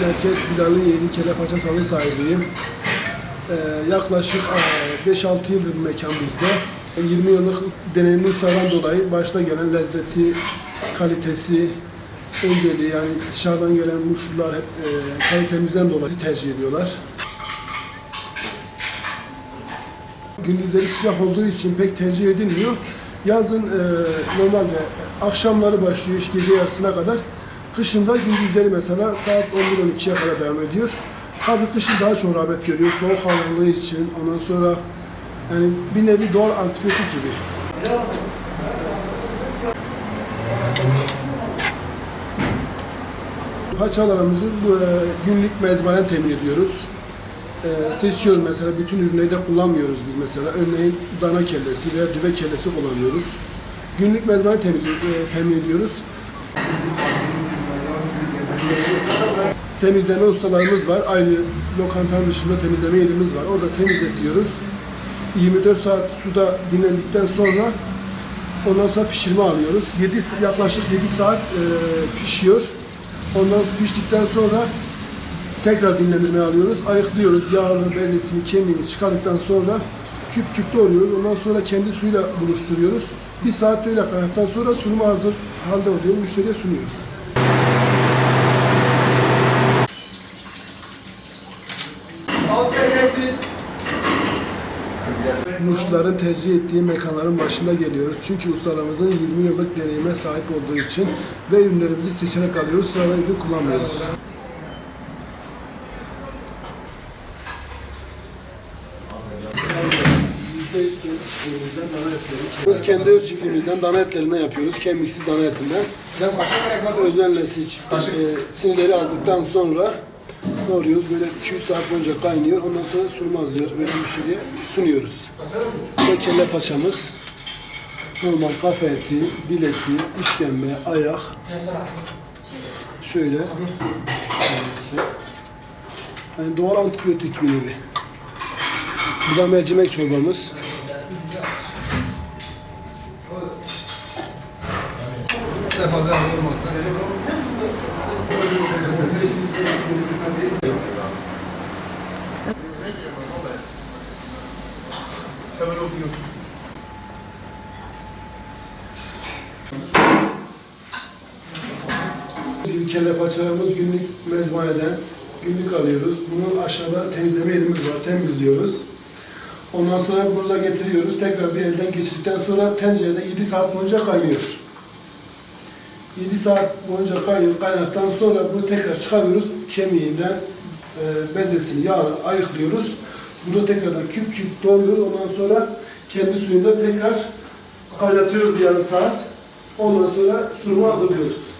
Merkez Bilal'ın yeni Kelepaça Salonu sahibiyim. Ee, yaklaşık e, 5-6 yıldır bu mekan bizde. 20 yıllık deneyimli ustadan dolayı başta gelen lezzeti, kalitesi, önceliği yani dışarıdan gelen muşlular hep e, kalitemizden dolayı tercih ediyorlar. Gündüzleri sıcak olduğu için pek tercih edilmiyor. Yazın e, normalde akşamları başlıyor iş gece yarısına kadar. Kışında gündüzleri mesela saat 11-12'ye kadar devam ediyor. Tabii kışın daha çok rağbet görüyor. Soğuk havalığı için ondan sonra yani bir nevi doğal antibiyotik gibi. Paçalarımızı e, günlük mezbanen temin ediyoruz. E, seçiyoruz mesela bütün ürünleri de kullanmıyoruz biz mesela. Örneğin dana kellesi veya düve kellesi kullanıyoruz. Günlük mezbanen temin, e, temin ediyoruz. Temizleme ustalarımız var. Aynı lokantanın dışında temizleme yerimiz var. Orada temizletiyoruz. 24 saat suda dinlendikten sonra ondan sonra pişirme alıyoruz. 7, yaklaşık 7 saat e, pişiyor. Ondan piştikten sonra tekrar dinlendirmeye alıyoruz. Ayıklıyoruz. Yağını, bezesini, kemiğini çıkardıktan sonra küp küp doğruyoruz. Ondan sonra kendi suyla buluşturuyoruz. Bir saat öyle kaynadıktan sonra sunuma hazır halde oluyor. Müşteriye sunuyoruz. Muşluların tercih ettiği mekanların başında geliyoruz. Çünkü ustalarımızın 20 yıllık deneyime sahip olduğu için ve ürünlerimizi seçerek alıyoruz. Sıradan ürün kullanmıyoruz. Biz kendi öz çiftliğimizden dana etlerinden yapıyoruz. Kemiksiz dana etinden. Özenle e, sinirleri aldıktan sonra doğruyoruz. Böyle 200 saat boyunca kaynıyor. Ondan sonra sunum hazırlıyoruz. Böyle müşteriye sunuyoruz. Kelle paçamız. Normal kafe eti, eti, işkembe, ayak. Şöyle. Yani doğal antibiyotik bir nevi. Bu da mercimek çorbamız. fazla olmazsa. Bizim kelle paçalarımız günlük mezbaneden günlük alıyoruz. Bunu aşağıda temizleme yerimiz var. Temizliyoruz. Ondan sonra burada getiriyoruz. Tekrar bir elden geçirdikten sonra tencerede 7 saat boyunca kaynıyor. 7 saat boyunca kaynıyor. Kaynattıktan sonra bunu tekrar çıkarıyoruz. Kemiğinden e, bezesini, yağını ayıklıyoruz. Bunu tekrardan küp küp doğruyoruz. Ondan sonra kendi suyunda tekrar kaynatıyoruz yarım saat. Ondan sonra sunumu hazırlıyoruz.